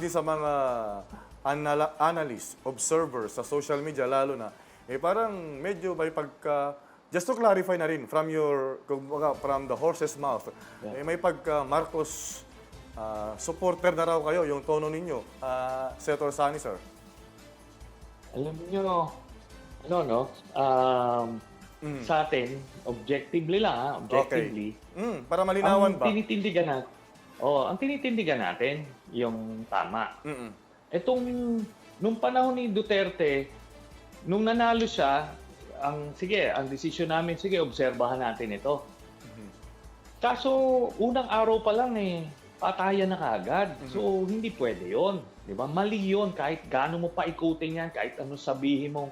din sa mga anala- analysts, observers sa social media lalo na, eh parang medyo may pagka, just to clarify na rin, from your, kumbaga, from the horse's mouth, eh, may pagka Marcos ah, supporter na raw kayo, yung tono ninyo, ah, Senator Sani, sir. Alam nyo, ano no, um, Mm. sa atin, objectively lang ha, objectively, Mm, para malinawan ang ba? tinitindigan natin, oh, ang tinitindigan natin, yung tama. Mm-mm. Etong, nung panahon ni Duterte, nung nanalo siya, ang, sige, ang desisyon namin, sige, obserbahan natin ito. Kaso, unang araw pa lang eh, patayan na kagad. So, hindi pwede yon Di ba? Mali yon kahit gaano mo pa ikutin yan, kahit ano sabihin mo,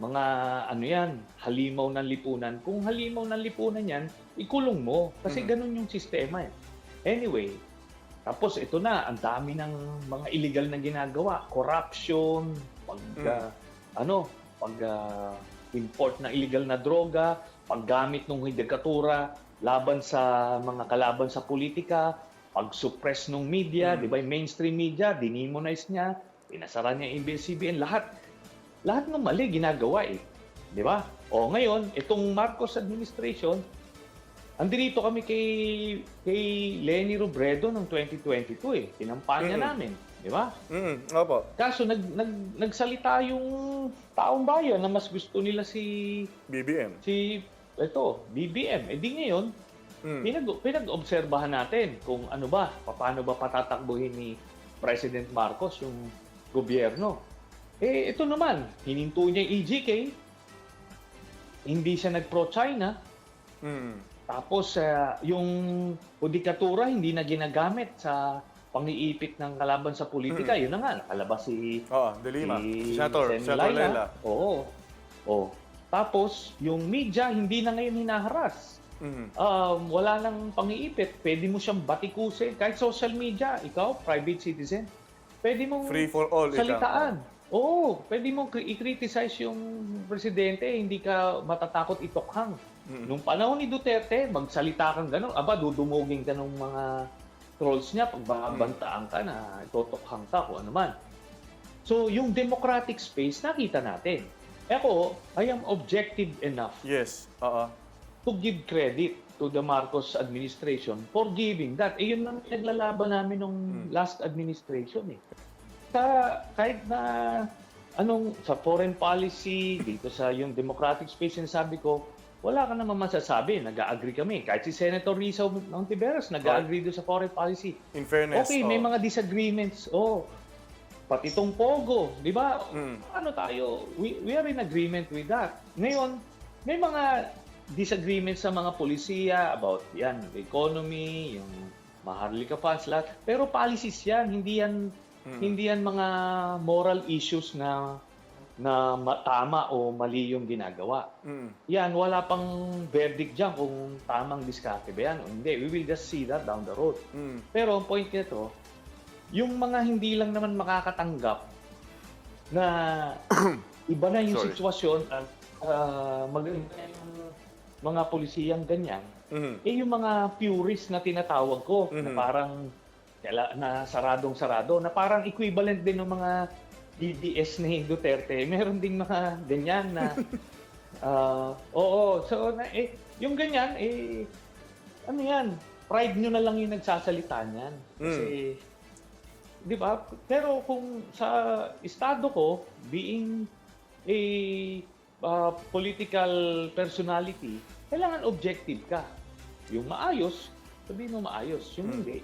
mga ano yan, halimaw ng lipunan. Kung halimaw ng lipunan yan, ikulong mo. Kasi Mhm. ganun yung sistema eh. Anyway, tapos ito na, ang dami ng mga illegal na ginagawa. Corruption, pag, ah, ano, pag ah, import ng illegal na droga, paggamit ng hidikatura, laban sa mga kalaban sa politika, pag-suppress ng media, Mm. di ba, mainstream media, dinimonize niya, pinasara niya yung ABS-CBN, lahat, lahat ng mali ginagawa eh. Di ba? O ngayon, itong Marcos administration, andito kami kay kay Lenny Robredo ng 2022 eh. Tinampanya Mm. namin, di ba? Mm, opo. Kaso nag, nag nagsalita yung taong bayan na mas gusto nila si BBM. si ito, BBM. Eh di ngayon, Mm. pinag pinag-obserbahan natin kung ano ba, paano ba patatakbuhin ni President Marcos yung gobyerno. Eh ito naman, hininto niya yung EGK. Hindi siya nag-pro-China. Mm. Tapos ah, yung judikatura hindi na ginagamit sa pangiipit ng kalaban sa politika. Yun na nga, nakalabas si Oo, De Lima. si Senator, Sen. Senator. Lela. Oo. Oo. Tapos, yung media hindi na ngayon hinaharas. Mm. Um, wala nang pangiipit. Pwede mo siyang batikusin. Kahit social media, ikaw, private citizen, pwede mong Free for all. salitaan. Oo, pwede mong i-criticize yung presidente, hindi ka matatakot itokhang. Mm. Nung panahon ni Duterte, magsalita kang gano'n, aba, dudumugin ka ng mga trolls niya, pag babantaan ka na, itotokhang ka, kung ano man. So, yung democratic space, nakita natin. Ako, I am objective enough Yes. Oo. to give credit to the Marcos administration for giving that. Eh, yun lang naglalaban namin nung Hmm. last administration eh. Sa, kahit na anong sa foreign policy, dito sa yung democratic space, sabi ko, wala ka naman masasabi. Nag-agree kami. Kahit si Senator Rizal Montiveros, nag-agree doon sa foreign policy. In fairness. Okay, may oo. mga disagreements. Oh, pati itong Pogo, di ba? Mm. Ano tayo? We, we are in agreement with that. Ngayon, may mga disagreements sa mga polisiya about yan, economy, yung maharlika funds, lahat. Pero policies yan, hindi yan, Mm. hindi yan mga moral issues na na ma- tama o mali yung ginagawa. Mm. Yan, wala pang verdict dyan kung tamang diskarte ba yan o hindi. We will just see that down the road. Mm. Pero ang point nito, yung mga hindi lang naman makakatanggap na iba na yung Sorry. sitwasyon at uh, yung mga polisiyang ganyan, Mm. eh yung mga purist na tinatawag ko, na Mhm. parang na saradong-sarado, na parang equivalent din ng mga DDS ni Duterte. Meron ding mga ganyan na ah, oo, so na, eh, yung ganyan eh ano yan, pride nyo na lang yung nagsasalita niyan. Kasi, di ba? Pero kung sa estado ko, being a uh, political personality, kailangan objective ka. Yung maayos, sabihin mo maayos. Yung Hmm. hindi,